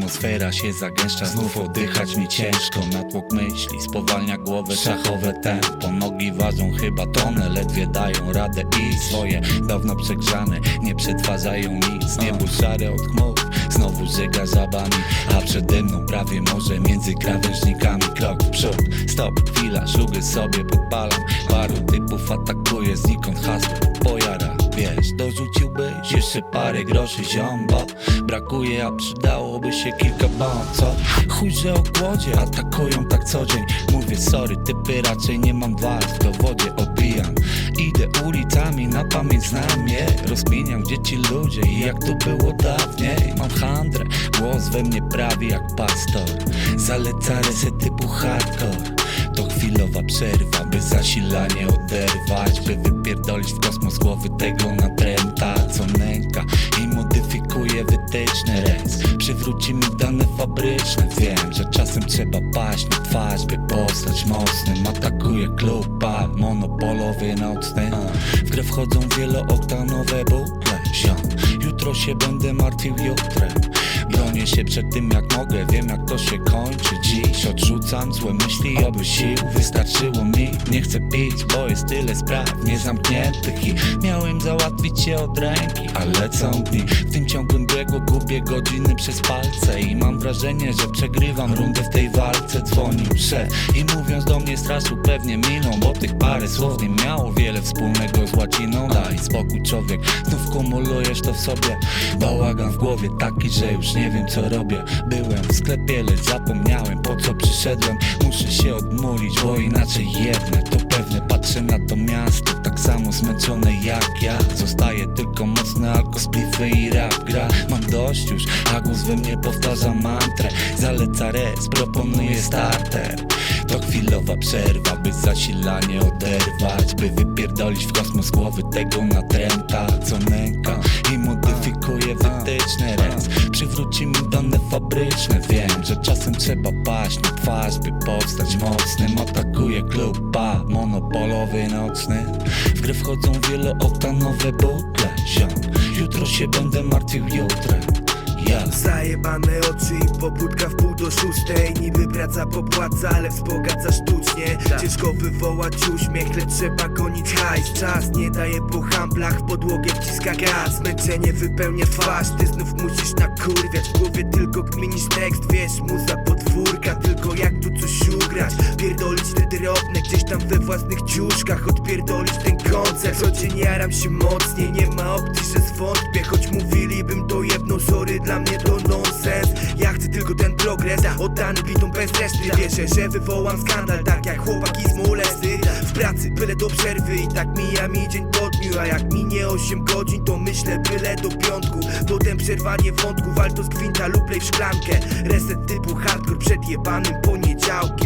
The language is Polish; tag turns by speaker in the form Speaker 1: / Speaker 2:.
Speaker 1: Atmosfera się zagęszcza, znów oddychać mi ciężko. Natłok myśli spowalnia głowę, szachowe tempo. Nogi ważą chyba tonę, ledwie dają radę i swoje Dawno przegrzane, nie przetwarzają nic Niebo szare od chmur, znowu żega żabami A przede mną prawie morze, między krawężnikami Krok w przód, stop, chwila, szlugy sobie podpalam Paru typów atakuje, znikąd hasło jeszcze parę groszy ziom Bo brakuje, a przydałoby się kilka bomb, co? Chuj, że o głodzie atakują tak co dzień. Mówię sorry, typy raczej nie mam walk W dowodzie obijam. Idę ulicami, na pamięć znam je. Rozmieniam gdzie ci ludzie i jak to było dawniej. Mam handrę, głos we mnie prawi jak pastor. Zaleca resy typu hardcore. To chwilowa przerwa, by zasilanie oderwać By wypierdolić w kosmos głowy tego natręta rejs Przywróci mi dane fabryczne. Wiem, że czasem trzeba paść na twarz By postać mocnym. Atakuje klub, pub, monopolowy nocny. W grę wchodzą wielooktanowe butle. Ziom, Jutro się będę martwił jutrem Bronię się przed tym jak mogę, wiem jak to się kończy Dziś. Odrzucam złe myśli, oby sił wystarczyło mi. Nie chcę pić, bo jest tyle spraw niezamkniętych I miałem załatwić się od ręki, ale co dni. W tym ciągłym biegu gubię godziny przez palce I mam wrażenie, że przegrywam rundę w tej walce. Dzwonił szef i mówiąc do mnie straszył pewnie miną Bo tych parę słów nie miało wiele wspólnego z łaciną. Daj spokój człowiek, znów kumulujesz to w sobie. Bałagan w głowie taki, że już nie wiem co robię. Byłem w sklepie, lecz zapomniałem po co przyszedłem. Muszę się odmulić, bo inaczej jedne To pewne, patrzę na to miasto Tak samo zmęczone jak ja. Zostaje tylko mocny alko, spliffy i rap gra. Mam dość już, a głos we mnie powtarza mantrę. Zaleca res, proponuje starter to chwilowa przerwa, by zasilanie oderwać By wypierdolić w kosmos głowy tego natręta Co nęka i modyfikuje wytyczne. Ręc Przywróci mi dane fabryczne. Wiem, że czasem trzeba paść na twarz By powstać mocnym Atakuje klub, pub, monopolowy nocny. W grę wchodzą wielooktanowe butle Ziom, jutro się będę martwił jutrem Ja
Speaker 2: Zajebane oczy i pobudka w pół do szóstej. Niby praca popłaca, ale wzbogaca sztucznie. Ciężko wywołać uśmiech, lecz trzeba gonić hajs. Czas nie daje po hamblach, w podłogę wciska gaz. Zmęczenie wypełnia twarz, ty znów musisz nakurwiać W głowie tylko kminisz tekst, wiesz, muza podwórka. Tylko jak tu coś ugrać, pierdolić te drobne Gdzieś tam we własnych ciuszkach, odpierdolić ten koncert Codziennie jaram się mocniej, nie ma opcji, że zwątpię. Choć to dla mnie to nonsens. Ja chcę tylko ten progres, oddany bitom bez reszty. Wierzę, że wywołam skandal, tak jak chłopaki z molesty. W pracy byle do przerwy i tak mija mi dzień po dniu A jak minie 8 godzin, to myślę byle do piątku. Potem przerwanie wątków, alto z gwinta lub lej w szklankę. Reset typu hardcore przed jebanym poniedziałkiem,